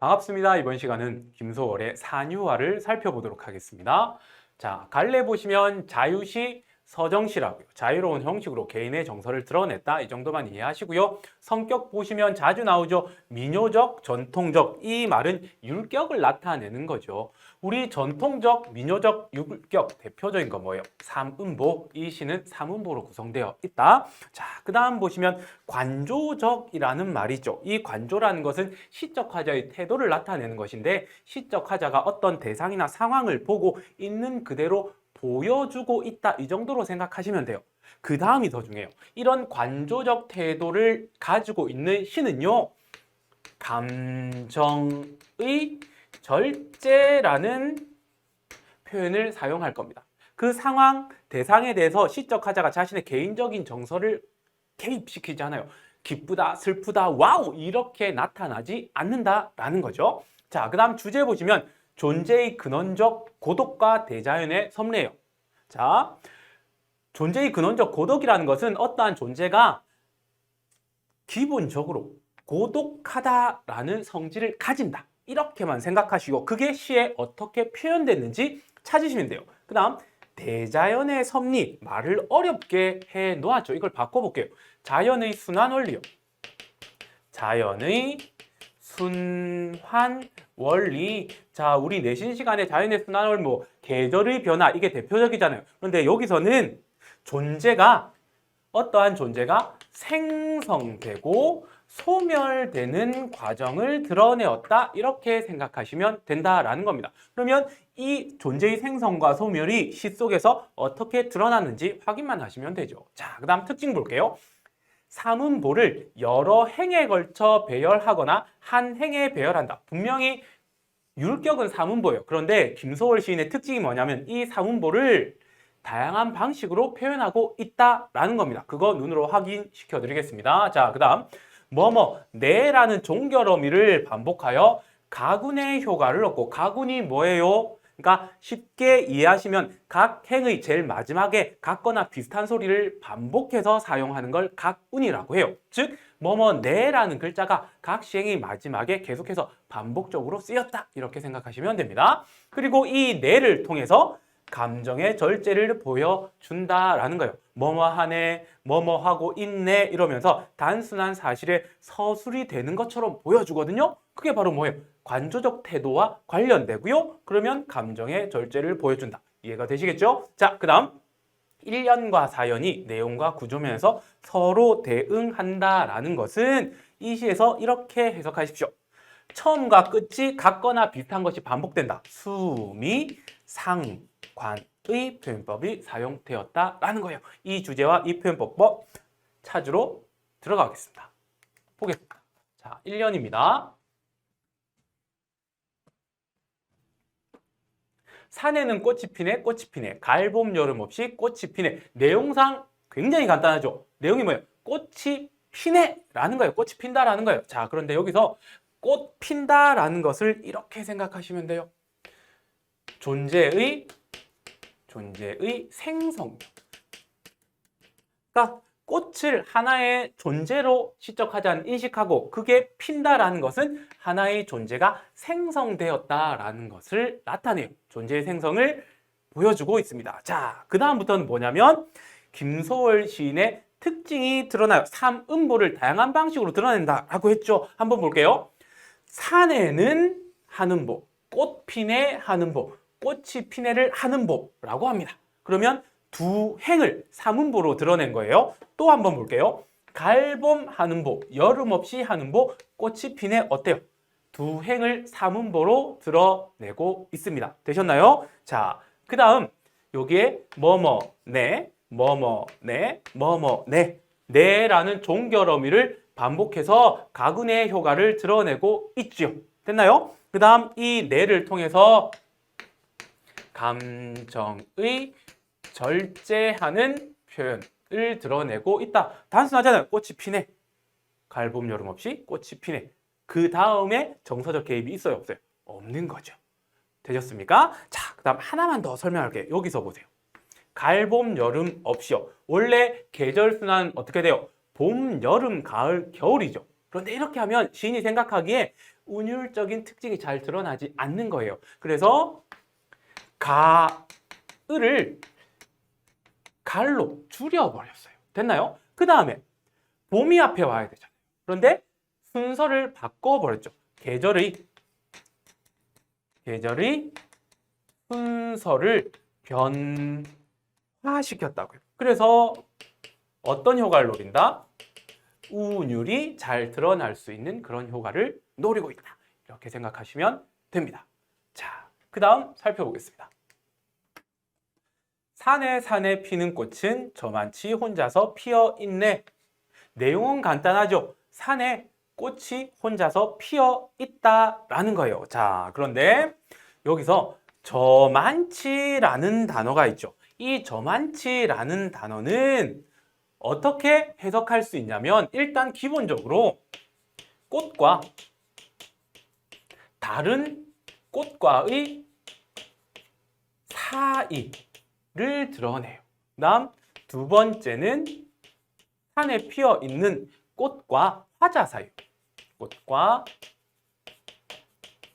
반갑습니다. 이번 시간은 김소월의 산유화를 살펴보도록 하겠습니다. 자, 갈래 보시면 자유시 서정시라고요. 자유로운 형식으로 개인의 정서를 드러냈다. 이 정도만 이해하시고요. 성격 보시면 자주 나오죠. 민요적, 전통적. 이 말은 율격을 나타내는 거죠. 우리 전통적, 민요적, 율격 대표적인 거 뭐예요? 삼음보. 이 시는 삼음보로 구성되어 있다. 자, 그 다음 보시면 관조적이라는 말이죠. 이 관조라는 것은 시적 화자의 태도를 나타내는 것인데 시적 화자가 어떤 대상이나 상황을 보고 있는 그대로 보여주고 있다. 이 정도로 생각하시면 돼요. 그 다음이 더 중요해요. 이런 관조적 태도를 가지고 있는 시는요. 감정의 절제라는 표현을 사용할 겁니다. 그 상황, 대상에 대해서 시적 화자가 자신의 개인적인 정서를 개입시키지 않아요. 기쁘다, 슬프다, 와우! 이렇게 나타나지 않는다라는 거죠. 자, 그 다음 주제 보시면 존재의 근원적 고독과 대자연의 섭리예요. 자, 존재의 근원적 고독이라는 것은 어떠한 존재가 기본적으로 고독하다라는 성질을 가진다. 이렇게만 생각하시고 그게 시에 어떻게 표현됐는지 찾으시면 돼요. 그 다음 대자연의 섭리 말을 어렵게 해 놓았죠. 이걸 바꿔볼게요. 자연의 순환 원리요. 자연의 순환 원리. 자, 우리 내신 시간에 자연의 순환 원리 뭐 계절의 변화 이게 대표적이잖아요. 그런데 여기서는 존재가 어떠한 존재가 생성되고 소멸되는 과정을 드러내었다 이렇게 생각하시면 된다라는 겁니다. 그러면 이 존재의 생성과 소멸이 시 속에서 어떻게 드러났는지 확인만 하시면 되죠. 자, 그 다음 특징 볼게요. 삼음보를 여러 행에 걸쳐 배열하거나 한 행에 배열한다. 분명히 율격은 삼음보예요. 그런데 김소월 시인의 특징이 뭐냐면 이 삼음보를 다양한 방식으로 표현하고 있다라는 겁니다. 그거 눈으로 확인시켜 드리겠습니다. 자, 그 다음 뭐뭐 네라는 종결어미를 반복하여 가군의 효과를 얻고 가군이 뭐예요? 그러니까 쉽게 이해하시면 각 행의 제일 마지막에 같거나 비슷한 소리를 반복해서 사용하는 걸 각운이라고 해요. 즉 뭐뭐 네라는 글자가 각 시행의 마지막에 계속해서 반복적으로 쓰였다 이렇게 생각하시면 됩니다. 그리고 이 네를 통해서 감정의 절제를 보여준다라는 거예요. 뭐뭐 하네, 뭐뭐 하고 있네 이러면서 단순한 사실에 서술이 되는 것처럼 보여주거든요. 그게 바로 뭐예요? 관조적 태도와 관련되고요. 그러면 감정의 절제를 보여준다. 이해가 되시겠죠? 자, 그 다음 1년과 사연이 내용과 구조면에서 서로 대응한다라는 것은 이 시에서 이렇게 해석하십시오. 처음과 끝이 같거나 비슷한 것이 반복된다. 수미, 상, 관의 표현법이 사용되었다라는 거예요. 이 주제와 이 표현법 찾으러 들어가겠습니다. 보겠습니다. 자, 1년입니다. 산에는 꽃이 피네, 꽃이 피네. 가을, 봄, 여름 없이 꽃이 피네. 내용상 굉장히 간단하죠. 내용이 뭐예요? 꽃이 피네! 라는 거예요. 꽃이 핀다라는 거예요. 자, 그런데 여기서 꽃 핀다라는 것을 이렇게 생각하시면 돼요. 존재의 존재의 생성. 그러니까 꽃을 하나의 존재로 시적하자는 인식하고 그게 핀다라는 것은 하나의 존재가 생성되었다라는 것을 나타내요. 존재의 생성을 보여주고 있습니다. 자, 그 다음부터는 뭐냐면 김소월 시인의 특징이 드러나요. 삼음보를 다양한 방식으로 드러낸다라고 했죠. 한번 볼게요. 산에는 하는 보, 꽃피네 하는 보, 꽃이 피네를 하는보라고 합니다. 그러면 두 행을 삼음보로 드러낸 거예요. 또 한번 볼게요. 갈봄 하는 보, 여름 없이 하는 보, 꽃이 피네 어때요? 두 행을 삼음보로 드러내고 있습니다. 되셨나요? 자, 그 다음 여기에 뭐뭐 네, 뭐뭐 네, 뭐뭐 네, 네라는 종결어미를 반복해서 가근의 효과를 드러내고 있죠. 됐나요? 그 다음 이 네를 통해서 감정의 절제하는 표현을 드러내고 있다. 단순하잖아요. 꽃이 피네. 가을, 봄, 여름 없이 꽃이 피네. 그 다음에 정서적 개입이 있어요? 없어요? 없는 거죠. 되셨습니까? 자, 그 다음 하나만 더 설명할게요. 여기서 보세요. 가을, 봄, 여름 없이요. 원래 계절 순환 어떻게 돼요? 봄, 여름, 가을, 겨울이죠. 그런데 이렇게 하면 시인이 생각하기에 운율적인 특징이 잘 드러나지 않는 거예요. 그래서 가을을 갈로 줄여버렸어요. 됐나요? 그 다음에 봄이 앞에 와야 되잖아요. 그런데 순서를 바꿔버렸죠. 계절의 계절의 순서를 변화시켰다고요. 그래서 어떤 효과를 노린다? 우운율이 잘 드러날 수 있는 그런 효과를 노리고 있다. 이렇게 생각하시면 됩니다. 자, 그 다음 살펴보겠습니다. 산에 산에 피는 꽃은 저만치 혼자서 피어 있네. 내용은 간단하죠. 산에 꽃이 혼자서 피어 있다라는 거예요. 자, 그런데 여기서 저만치라는 단어가 있죠. 이 저만치라는 단어는 어떻게 해석할 수 있냐면 일단 기본적으로 꽃과 다른 꽃과의 사이 를 드러내요. 그다음 두 번째는 산에 피어 있는 꽃과 화자 사이. 꽃과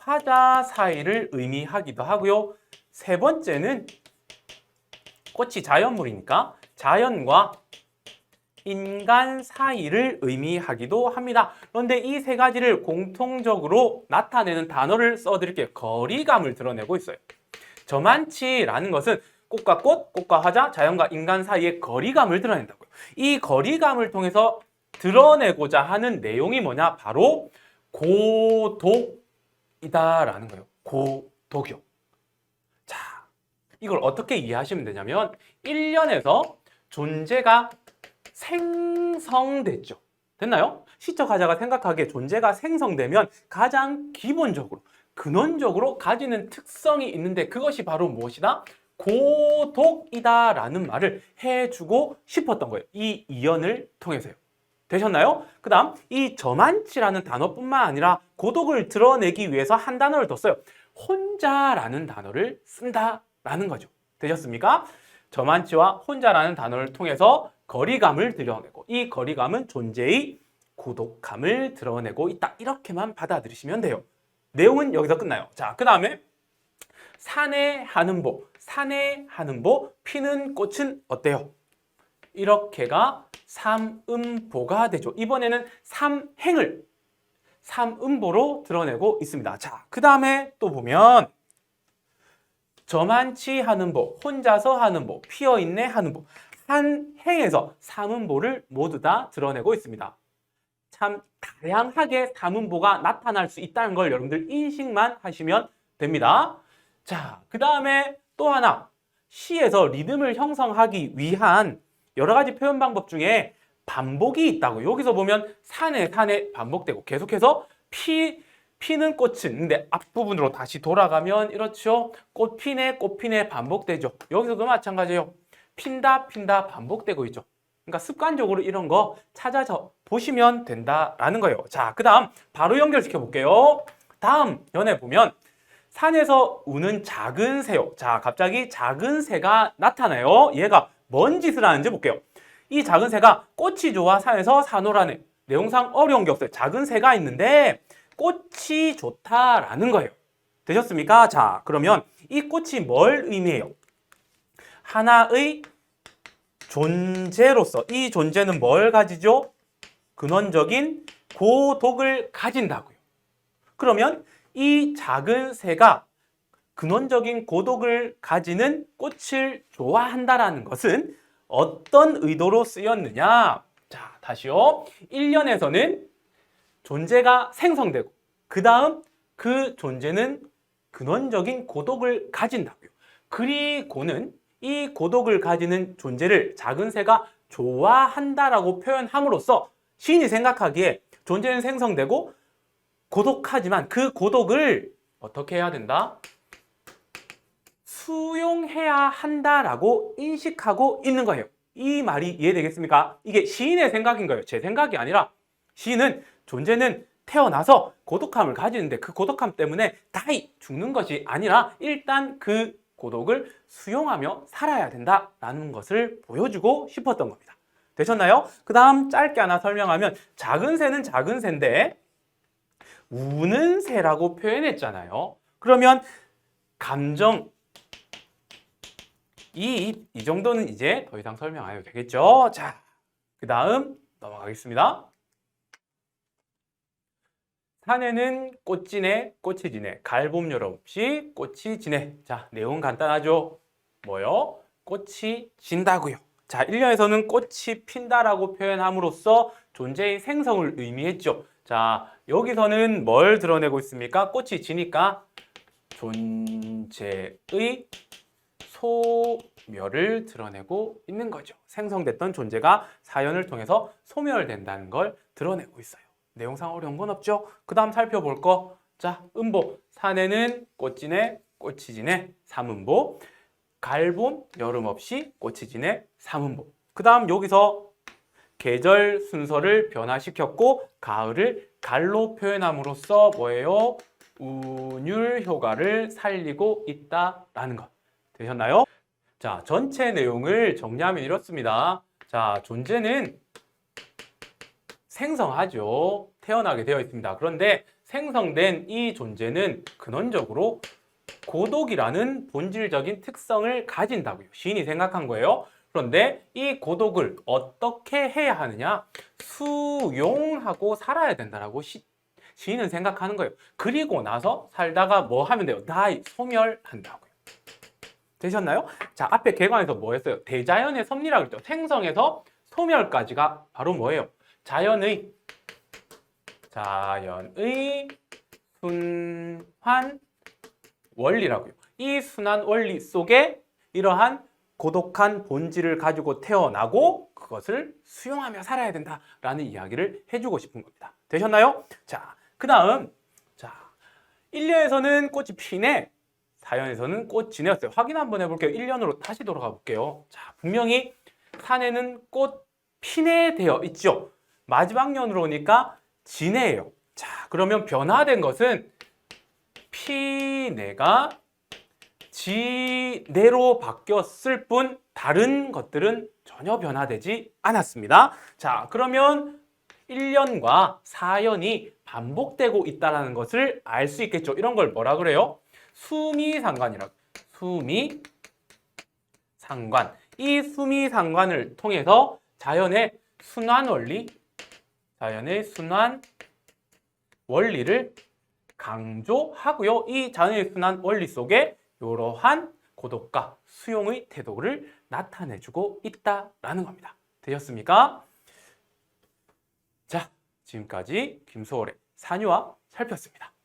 화자 사이를 의미하기도 하고요. 세 번째는 꽃이 자연물이니까 자연과 인간 사이를 의미하기도 합니다. 그런데 이 세 가지를 공통적으로 나타내는 단어를 써드릴게요. 거리감을 드러내고 있어요. 저만치라는 것은 꽃과 꽃, 꽃과 화자, 자연과 인간 사이의 거리감을 드러낸다고요. 이 거리감을 통해서 드러내고자 하는 내용이 뭐냐? 바로 고독이다라는 거예요. 고독이요. 자, 이걸 어떻게 이해하시면 되냐면 1년에서 존재가 생성됐죠. 됐나요? 시적 하자가 생각하기에 존재가 생성되면 가장 기본적으로 근원적으로 가지는 특성이 있는데 그것이 바로 무엇이다? 고독이다 라는 말을 해주고 싶었던 거예요. 이 이연을 통해서요. 되셨나요? 그 다음 이 저만치라는 단어뿐만 아니라 고독을 드러내기 위해서 한 단어를 더 써요. 혼자라는 단어를 쓴다라는 거죠. 되셨습니까? 저만치와 혼자라는 단어를 통해서 거리감을 드러내고 이 거리감은 존재의 고독함을 드러내고 있다. 이렇게만 받아들이시면 돼요. 내용은 여기서 끝나요. 자, 그 다음에 산에 하는 보, 산에 하는 보, 피는 꽃은 어때요? 이렇게가 삼음보가 되죠. 이번에는 삼행을 삼음보로 드러내고 있습니다. 자, 그 다음에 또 보면 저만치 하는 보, 혼자서 하는 보, 피어있네 하는 보, 한 행에서 삼음보를 모두 다 드러내고 있습니다. 참 다양하게 삼음보가 나타날 수 있다는 걸 여러분들 인식만 하시면 됩니다. 자, 그 다음에 또 하나 시에서 리듬을 형성하기 위한 여러 가지 표현 방법 중에 반복이 있다고. 여기서 보면 산에 산에 반복되고 계속해서 피 피는 꽃은 근데 앞부분으로 다시 돌아가면 이렇죠? 꽃 피네 꽃 피네 반복되죠. 여기서도 마찬가지예요. 핀다 핀다 반복되고 있죠. 그러니까 습관적으로 이런 거 찾아서 보시면 된다라는 거예요. 자 그 다음 바로 연결시켜 볼게요. 다음 연애 보면 산에서 우는 작은 새요 자 갑자기 작은 새가 나타나요 얘가 뭔 짓을 하는지 볼게요. 이 작은 새가 꽃이 좋아 산에서 사노라네. 내용상 어려운 게 없어요. 작은 새가 있는데 꽃이 좋다라는 거예요. 되셨습니까? 자, 그러면 이 꽃이 뭘 의미해요? 하나의 존재로서 이 존재는 뭘 가지죠? 근원적인 고독을 가진다고요. 그러면 이 작은 새가 근원적인 고독을 가지는 꽃을 좋아한다라는 것은 어떤 의도로 쓰였느냐? 자, 다시요. 1년에서는 존재가 생성되고 그 다음 그 존재는 근원적인 고독을 가진다고요. 그리고는 이 고독을 가지는 존재를 작은 새가 좋아한다라고 표현함으로써 시인이 생각하기에 존재는 생성되고 고독하지만 그 고독을 어떻게 해야 된다? 수용해야 한다라고 인식하고 있는 거예요. 이 말이 이해되겠습니까? 이게 시인의 생각인 거예요. 제 생각이 아니라 시인은 존재는 태어나서 고독함을 가지는데 그 고독함 때문에 다이 죽는 것이 아니라 일단 그 고독을 수용하며 살아야 된다라는 것을 보여주고 싶었던 겁니다. 되셨나요? 그 다음 짧게 하나 설명하면 작은 새는 작은 새인데 우는 새라고 표현했잖아요. 그러면 감정 이, 이 정도는 이제 더 이상 설명 안 해도 되겠죠? 자, 그 다음 넘어가겠습니다. 산에는 꽃이 지네, 꽃이 지네, 갈봄 여름 없이 꽃이 지네. 자, 내용 간단하죠? 뭐요? 꽃이 진다고요. 자, 1년에서는 꽃이 핀다라고 표현함으로써 존재의 생성을 의미했죠. 자, 여기서는 뭘 드러내고 있습니까? 꽃이 지니까 존재의 소멸을 드러내고 있는 거죠. 생성됐던 존재가 사연을 통해서 소멸된다는 걸 드러내고 있어요. 내용상 어려운 건 없죠? 그 다음 살펴볼 거. 자, 음보. 산에는 꽃지네, 꽃이 지네, 삼음보. 갈봄, 여름 없이 꽃이 지네, 삼음보. 그 다음 여기서 계절 순서를 변화시켰고, 가을을 갈로 표현함으로써 뭐예요? 운율 효과를 살리고 있다라는 것. 되셨나요? 자, 전체 내용을 정리하면 이렇습니다. 자, 존재는 생성하죠. 태어나게 되어 있습니다. 그런데 생성된 이 존재는 근원적으로 고독이라는 본질적인 특성을 가진다고요. 시인이 생각한 거예요. 그런데 이 고독을 어떻게 해야 하느냐? 수용하고 살아야 된다라고 시, 시인은 생각하는 거예요. 그리고 나서 살다가 뭐 하면 돼요? 다이 소멸한다고요. 되셨나요? 자, 앞에 개관에서 뭐 했어요? 대자연의 섭리라고 그랬죠. 생성에서 소멸까지가 바로 뭐예요? 자연의 자연의 순환 원리라고요. 이 순환 원리 속에 이러한 고독한 본질을 가지고 태어나고 그것을 수용하며 살아야 된다라는 이야기를 해주고 싶은 겁니다. 되셨나요? 자, 그 다음 자 1년에서는 꽃이 피네 4년에서는 꽃이 지내었어요. 확인 한번 해볼게요. 1년으로 다시 돌아가 볼게요. 자, 분명히 산에는 꽃 피네 되어 있죠. 마지막 년으로 오니까 지네예요. 자, 그러면 변화된 것은 피네가 지네로 바뀌었을 뿐 다른 것들은 전혀 변화되지 않았습니다. 자, 그러면 1년과 4년이 반복되고 있다는 것을 알 수 있겠죠. 이런 걸 뭐라 그래요? 수미상관이라고. 수미상관. 이 수미상관을 통해서 자연의 순환 원리, 자연의 순환 원리를 강조하고요. 이 자연의 순환 원리 속에 이러한 고독과 수용의 태도를 나타내주고 있다라는 겁니다. 되셨습니까? 자, 지금까지 김소월의 산유화 살폈습니다.